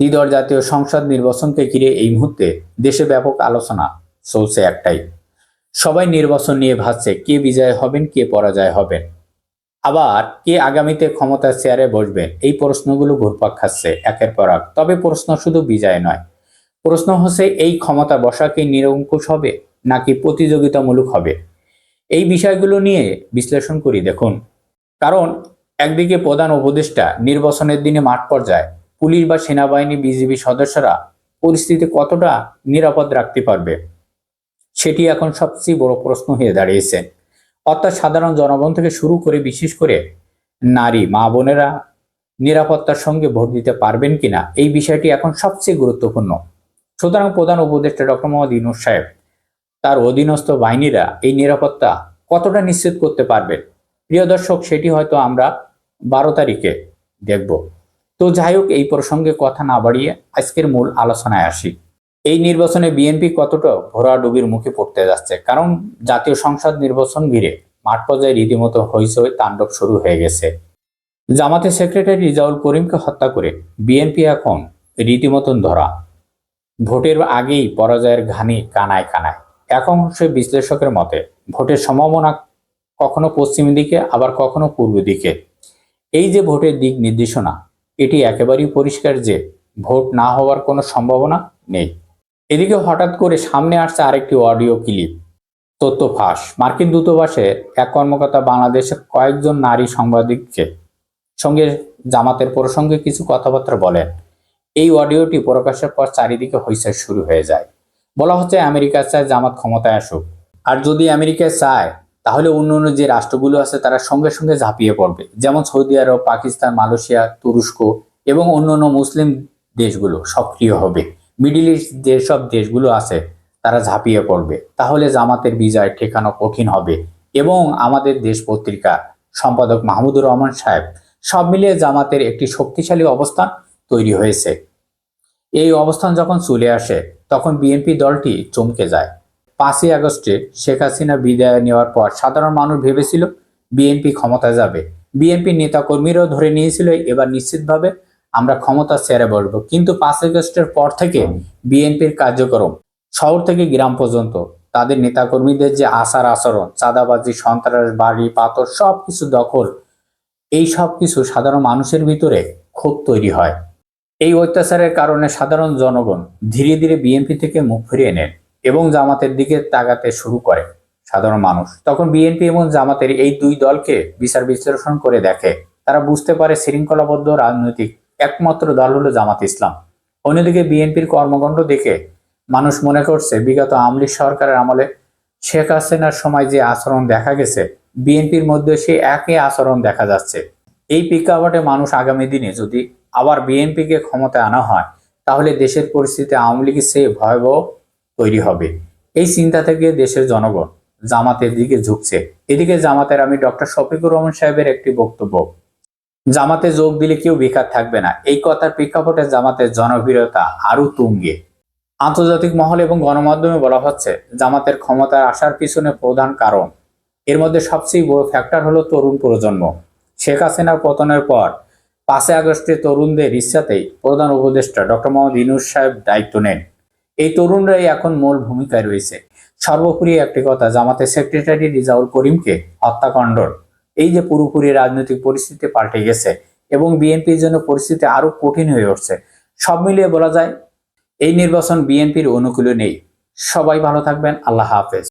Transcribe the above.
দ্বিদল জাতীয় সংসদ নির্বাচনকে ঘিরে এই মুহূর্তে দেশে ব্যাপক আলোচনা চলছে একটাই। সবাই নির্বাচন নিয়ে ভাবছে, কে বিজয় হবেন, কে পরাজয় হবেন। আবার কে আগামীতে ক্ষমতার চেয়ারে বসবেন এই প্রশ্নগুলো ঘুরপাক খাচ্ছে একের পর এক। তবে প্রশ্ন শুধু বিজয় নয়, প্রশ্ন হচ্ছে, এই ক্ষমতা বসা কি নিরঙ্কুশ হবে, নাকি প্রতিযোগিতামূলক হবে? এই বিষয়গুলো নিয়ে বিশ্লেষণ করি, দেখুন। কারণ একদিকে প্রধান উপদেষ্টা নির্বাচনের দিনে মাঠ পর্যায়ে পুলিশ বা সেনাবাহিনী বিজিবি সদস্যরা পরিস্থিতি কতটা নিরাপদ রাখতে পারবে? সেটি এখন সবচেয়ে বড় প্রশ্ন হয়ে দাঁড়িয়েছে। অর্থাৎ সাধারণ জনগণ থেকে শুরু করে, বিশেষ করে নারী, মা বোনেরা নিরাপত্তার সঙ্গে ভোট দিতে পারবেন কিনা, এই বিষয়টি এখন সবচেয়ে গুরুত্বপূর্ণ। সুতরাং প্রধান উপদেষ্টা ডক্টর মোহাম্মদ ইনুস সাহেব, তার অধীনস্থ বাহিনীরা এই নিরাপত্তা কতটা নিশ্চিত করতে পারবেন প্রিয় দর্শক, সেটি হয়তো আমরা বারো তারিখে দেখব। তো যাই হোক, এই প্রসঙ্গে কথা না বাড়িয়ে আজকের মূল আলোচনায় আসি। এই নির্বাচনে বিএনপি কতটা ভরাডুবির মুখে পড়তে যাচ্ছে? কারণ জাতীয় সংসদ নির্বাচন ঘিরে মাঠ পর্যায়ে রীতিমতো হইচই তাণ্ডব শুরু হয়ে গেছে। জামাতের সেক্রেটারি রিজাউল করিমকে হত্যা করে বিএনপি এখন রীতিমতন ধরা। ভোটের আগেই পরাজয়ের ঘানি কানায় কানায়। এখন সে বিশ্লেষকের মতে, ভোটের সম্ভাবনা কখনো পশ্চিম দিকে, আবার কখনো পূর্ব দিকে। এই যে ভোটের দিক নির্দেশনা এটি একেবারেই পরিষ্কার যে ভোট না হওয়ার কোনো সম্ভাবনা নেই। এদিকে হঠাৎ করে সামনে আসছে আরেকটি অডিও ক্লিপ। তথ্য ফাঁস। মার্কিন দূতাবাসে এক কর্মকর্তা বাংলাদেশে কয়েকজন নারী সাংবাদিককে সঙ্গে জামাতের প্রসঙ্গে কিছু কথাবার্তা বলেন। এই অডিওটি প্রকাশের পর চারিদিকে হইচই শুরু হয়ে যায়। বলা হচ্ছে, আমেরিকা চায় জামাত ক্ষমতায় আসুক। আর যদি আমেরিকা চায় তাহলে অন্য অন্য যে রাষ্ট্রগুলো আছে, তারা সঙ্গে সঙ্গে ঝাঁপিয়ে পড়বে। যেমন সৌদি আরব, পাকিস্তান, মালয়েশিয়া, তুরস্ক এবং অন্য অন্য মুসলিম দেশগুলো সক্রিয় হবে। মিডিল ইস্ট যেসব দেশগুলো আছে, তারা ঝাঁপিয়ে পড়বে। তাহলে জামাতের বিজয় ঠেকানো কঠিন হবে এবং আমাদের দেশ পত্রিকা সম্পাদক মাহমুদুর রহমান সাহেব সব মিলিয়ে জামাতের একটি শক্তিশালী অবস্থান তৈরি হয়েছে। এই অবস্থান যখন চলে আসে, তখন বিএনপি দলটি চমকে যায়। পাঁচই আগস্টে শেখ হাসিনা বিদায় নেওয়ার পর সাধারণ মানুষ ভেবেছিল বিএনপি ক্ষমতা যাবে। বিএনপি নেতাকর্মীরাও ধরে নিয়েছিল, এবার নিশ্চিতভাবে আমরা ক্ষমতা ছেড়ে বসবো। কিন্তু পাঁচ আগস্টের পর থেকে বিএনপির কার্যক্রম শহর থেকে গ্রাম পর্যন্ত, তাদের নেতাকর্মীদের যে আচার আচরণ, চাঁদাবাজি, সন্ত্রাস, বাড়ি, পাথর সব কিছু দখল, এই সব কিছু সাধারণ মানুষের ভিতরে ক্ষোভ তৈরি হয়। এই অত্যাচারের কারণে সাধারণ জনগণ ধীরে ধীরে বিএনপি থেকে মুখ ফিরিয়ে নেন। এবং জামাতের দিকে তাকাতে শুরু করে সাধারণ মানুষ। তখন বিএনপি এবং জামাতের এই দুই দলকে বিচার বিশ্লেষণ করে দেখে। তারা বুঝতে পারে শৃঙ্খলাবদ্ধ রাজনৈতিক একমাত্র দল হলো জামাত ইসলাম। অন্যদিকে বিএনপির কর্মকাণ্ড দেখে মানুষ মনে করছে, বিগত আমলি সরকারের আমলে শেখ হাসিনার সময় যে আচরণ দেখা গেছে, বিএনপির মধ্যে সে একই আচরণ দেখা যাচ্ছে। এই প্রেক্ষাপটে মানুষ আগামী দিনে যদি আবার বিএনপিকে ক্ষমতায় আনা হয়, তাহলে দেশের পরিস্থিতি আওয়ামী লীগের চেয়ে ভয়াবহ তৈরি হবে। এই চিন্তা থেকে দেশের জনগণ জামাতের দিকে ঝুঁকছে। এদিকে জামাতের আমি ডক্টর শফিকুর রহমান সাহেবের একটি বক্তব্য। জামাতে যোগ দিলে কেউ বেকার থাকবে না। এই কথার প্রেক্ষাপটে জামাতের জনপ্রিয়তা আরও তুঙ্গে। আন্তর্জাতিক মহল এবং গণমাধ্যমে বলা হচ্ছে, জামাতের ক্ষমতার আসার পিছনে প্রধান কারণ। এর মধ্যে সবচেয়ে বড় ফ্যাক্টর হলো তরুণ প্রজন্ম। শেখ হাসিনার পতনের পর পাঁচই আগস্টে তরুণদের ইচ্ছাতেই প্রধান উপদেষ্টা ডক্টর মোহাম্মদ ইনুস সাহেব দায়িত্ব নেন। এই তরুণরাই এখন মূল ভূমিকায় রয়েছে। সর্বোপরি একটি কথা, জামাতের সেক্রেটারি রিজাউল করিমকে হত্যাকাণ্ড এই যে পুরোপুরি রাজনৈতিক পরিস্থিতি পাল্টে গেছে এবং বিএনপির জন্য পরিস্থিতি আরও কঠিন হয়ে উঠছে। সব মিলিয়ে বলা যায়, এই নির্বাচন বিএনপির অনুকূলে নেই। সবাই ভালো থাকবেন, আল্লাহ হাফেজ।